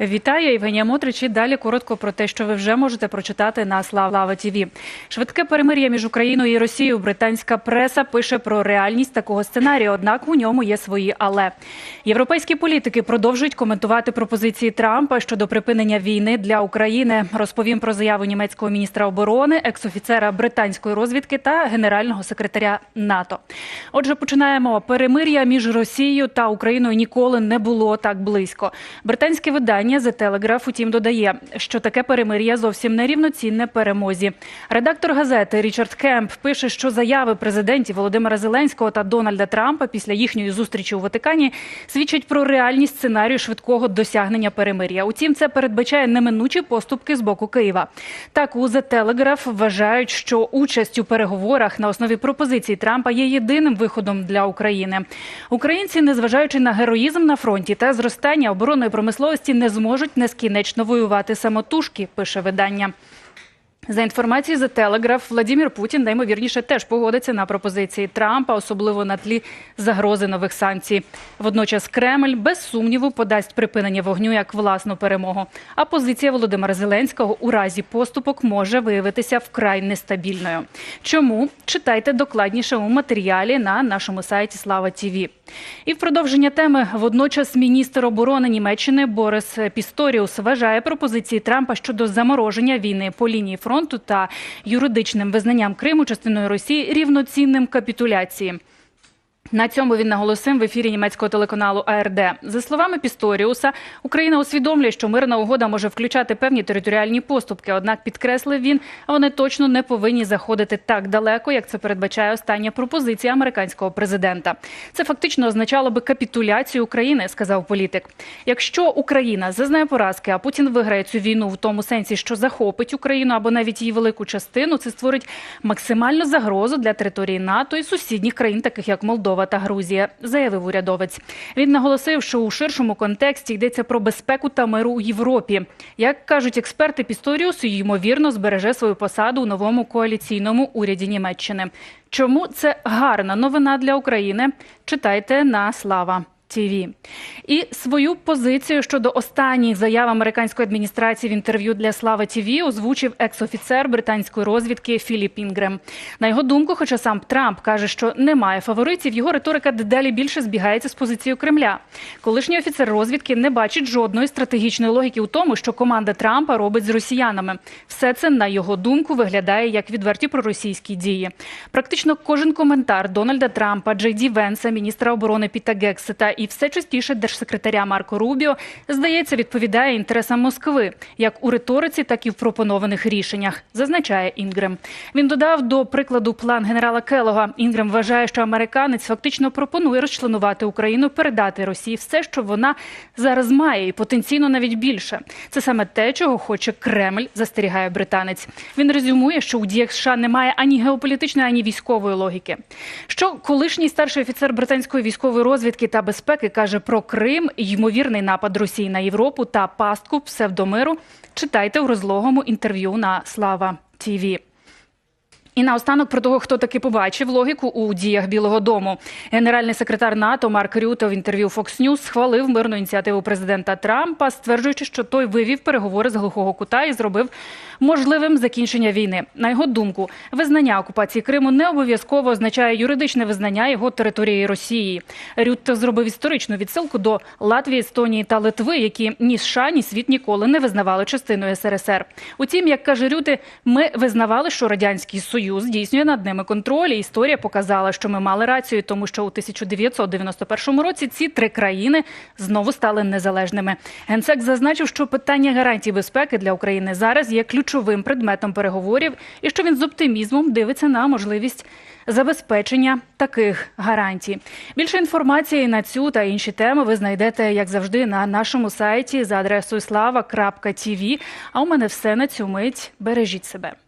Вітаю, Євгенія Мотрич. І далі коротко про те, що ви вже можете прочитати на Слава ТІВІ. Швидке перемир'я між Україною і Росією. Британська преса пише про реальність такого сценарію. Однак у ньому є свої але європейські політики продовжують коментувати пропозиції Трампа щодо припинення війни для України. Розповім про заяву німецького міністра оборони, екс-офіцера британської розвідки та генерального секретаря НАТО. Отже, починаємо перемир'я між Росією та Україною ніколи не було так близько. Британське видання The Telegraph, утім, додає, що таке перемир'я зовсім не рівноцінне перемозі. Редактор газети Річард Кемп пише, що заяви президентів Володимира Зеленського та Дональда Трампа після їхньої зустрічі у Ватикані свідчать про реальність сценарію швидкого досягнення перемир'я. Утім, це передбачає неминучі поступки з боку Києва. Так у The Telegraph вважають, що участь у переговорах на основі пропозицій Трампа є єдиним виходом для України. Українці, незважаючи на героїзм на фронті та зростання оборонної промисловості, не зможуть нескінечно воювати самотужки, пише видання. За інформацією The Telegraph, Владимир Путін наймовірніше теж погодиться на пропозиції Трампа, особливо на тлі загрози нових санкцій. Водночас Кремль без сумніву подасть припинення вогню як власну перемогу. А позиція Володимира Зеленського у разі поступок може виявитися вкрай нестабільною. Чому читайте докладніше у матеріалі на нашому сайті Слава Тіві. І в продовження теми водночас міністр оборони Німеччини Борис Пісторіус вважає пропозиції Трампа щодо замороження війни по лінії фронту та юридичним визнанням Криму частиною Росії рівноцінним капітуляції. На цьому він наголосив в ефірі німецького телеканалу АРД. За словами Пісторіуса, Україна усвідомлює, що мирна угода може включати певні територіальні поступки. Однак підкреслив він, вони точно не повинні заходити так далеко, як це передбачає остання пропозиція американського президента. Це фактично означало би капітуляцію України, сказав політик. Якщо Україна зазнає поразки, а Путін виграє цю війну в тому сенсі, що захопить Україну або навіть її велику частину, це створить максимальну загрозу для території НАТО і сусідніх країн, таких як Молдова та Грузія, заявив урядовець. Він наголосив, що у ширшому контексті йдеться про безпеку та миру у Європі. Як кажуть експерти, Пісторіус ймовірно збереже свою посаду у новому коаліційному уряді Німеччини. Чому це гарна новина для України? Читайте на слава. ТІВІ. І свою позицію щодо останніх заяв американської адміністрації в інтерв'ю для Слава ТІВІ озвучив екс-офіцер британської розвідки Філіп Інгрем. На його думку, хоча сам Трамп каже, що немає фаворитів, його риторика дедалі більше збігається з позицією Кремля. Колишній офіцер розвідки не бачить жодної стратегічної логіки у тому, що команда Трампа робить з росіянами. Все це на його думку виглядає як відверті проросійські дії. Практично кожен коментар Дональда Трампа, Джей Ді Венса, міністра оборони Піта Гексета і все частіше держсекретаря Марко Рубіо, здається, відповідає інтересам Москви, як у риториці, так і в пропонованих рішеннях, зазначає Інгрем. Він додав до прикладу план генерала Келога. Інгрем вважає, що американець фактично пропонує розчленувати Україну, передати Росії все, що вона зараз має, і потенційно навіть більше. Це саме те, чого хоче Кремль, застерігає британець. Він резюмує, що у діях США немає ані геополітичної, ані військової логіки. Що колишній старший офіцер британської військової розвідки та безпеки каже про Крим, ймовірний напад Росії на Європу та пастку псевдомиру. Читайте у розлогому інтерв'ю на Слава ТІВІ. І наостанок про того, хто таки побачив логіку у діях Білого Дому. Генеральний секретар НАТО Марк Рюте в інтерв'ю Fox News схвалив мирну ініціативу президента Трампа, стверджуючи, що той вивів переговори з глухого кута і зробив можливим закінчення війни. На його думку, визнання окупації Криму не обов'язково означає юридичне визнання його території Росії. Рютте зробив історичну відсилку до Латвії, Естонії та Литви, які ні США, ні світ ніколи не визнавали частиною СРСР. Утім, як каже Рюте, ми визнавали, що радянський союз здійснює над ними контроль. І історія показала, що ми мали рацію, тому що у 1991 році ці три країни знову стали незалежними. Генсек зазначив, що питання гарантій безпеки для України зараз є ключовим предметом переговорів, і що він з оптимізмом дивиться на можливість забезпечення таких гарантій. Більше інформації на цю та інші теми ви знайдете, як завжди, на нашому сайті за адресою slava.tv. А у мене все на цю мить. Бережіть себе.